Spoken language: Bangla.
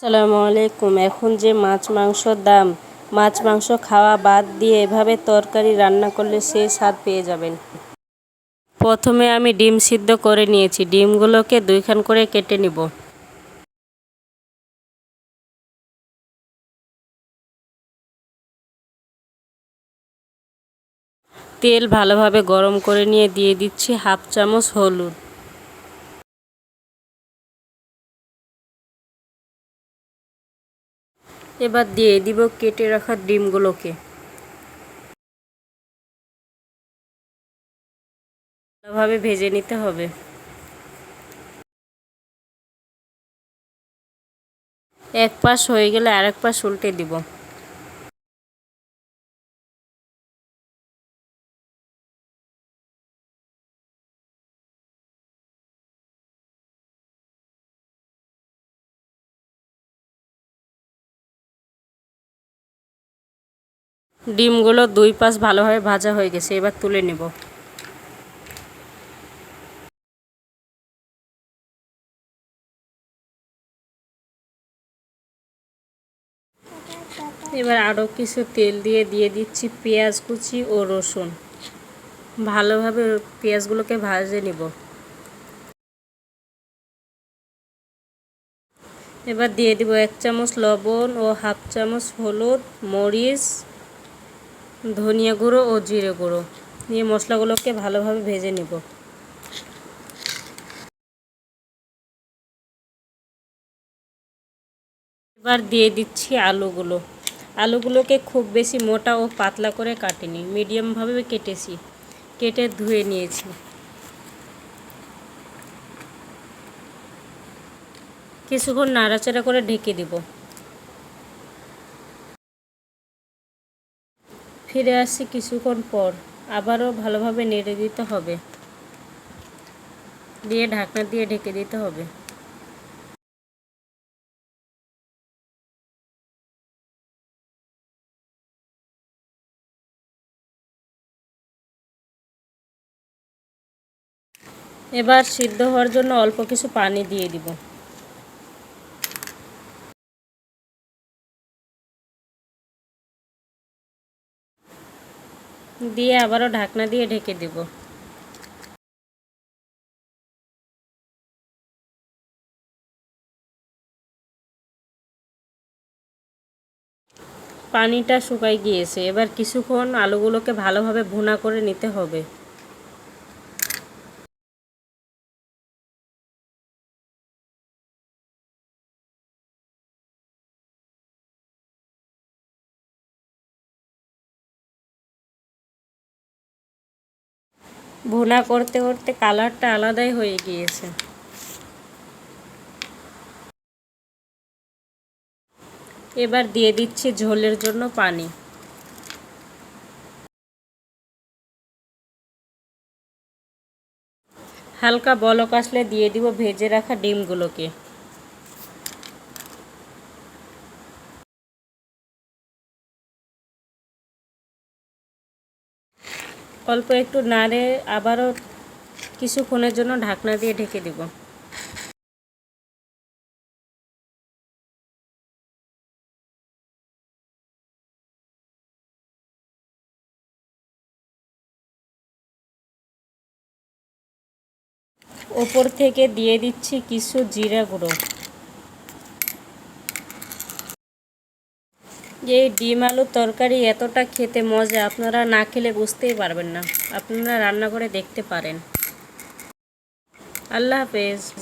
আসসালামু আলাইকুম। এখন যে মাছ মাংসর দাম, মাছ, মাংস খাওয়া বাদ দিয়ে এভাবে তরকারি রান্না করলে সেই স্বাদ পেয়ে যাবেন। প্রথমে আমি ডিম সিদ্ধ করে নিয়েছি। ডিমগুলোকে দুইখান করে কেটে নিব। তেল ভালোভাবে গরম করে নিয়ে দিয়ে দিচ্ছি হাফ চামচ হলুদ। এবার দিয়ে দিব কেটে রাখা ডিমগুলোকে। ভালোভাবে ভেজে নিতে হবে। এক পাশ হয়ে গেলে আরেক পাশ উল্টে দিব। ডিমগুলো দুই পাশ ভালোভাবে ভাজা হয়ে গেছে, এবার তুলে নেব। এবার আরও কিছু তেল দিয়ে দিয়ে দিচ্ছি পেঁয়াজ কুচি ও রসুন। ভালোভাবে পেঁয়াজগুলোকে ভাজে নিব। এবার দিয়ে দিব এক চামচ লবণ ও হাফ চামচ হলুদ, মরিচ ধনিয়া গুঁড়ো ও জিরে গুঁড়ো। নিয়ে মশলাগুলোকে ভালোভাবে ভেজে নিব। এবার দিয়ে দিচ্ছি আলুগুলো। আলুগুলোকে খুব বেশি মোটা ও পাতলা করে কাটিনি, মিডিয়ামভাবে কেটেছি। কেটে ধুয়ে নিয়েছি। কিছুক্ষণ নাড়াচাড়া করে ঢেকে দিব। ফিরে আসছি কিছুক্ষণ পর। আবারও ভালোভাবে নেড়ে দিতে হবে। দিয়ে ঢাকনা দিয়ে ঢেকে দিতে হবে। এবার সিদ্ধ হওয়ার জন্য অল্প কিছু পানি দিয়ে দিব। দিয়ে আবারও ঢাকনা দিয়ে ঢেকে দেব। পানিটা শুকাই গিয়েছে। এবার কিছুক্ষণ আলুগুলোকে ভালোভাবে ভুনা করে নিতে হবে। ভুনা করতে করতে কালারটা আলাদাই হয়ে গিয়েছে। এবার দিয়ে দিচ্ছি ঝোলের জন্য পানি। হালকা বলক আসলে দিয়ে দিব ভেজে রাখা ডিমগুলোকে। অল্প একটু নাড়ে, আবারও কিছুক্ষণের জন্য ঢাকনা দিয়ে ঢেকে দেব। ওপর থেকে দিয়ে দিচ্ছি কিছু জিরা গুঁড়ো। এই ডিম আলুর তরকারি এতটা খেতে মজা আপনারা না খেলে বুঝতেই পারবেন না। আপনারা রান্না করে দেখতে পারেন। আল্লাহ হাফেজ।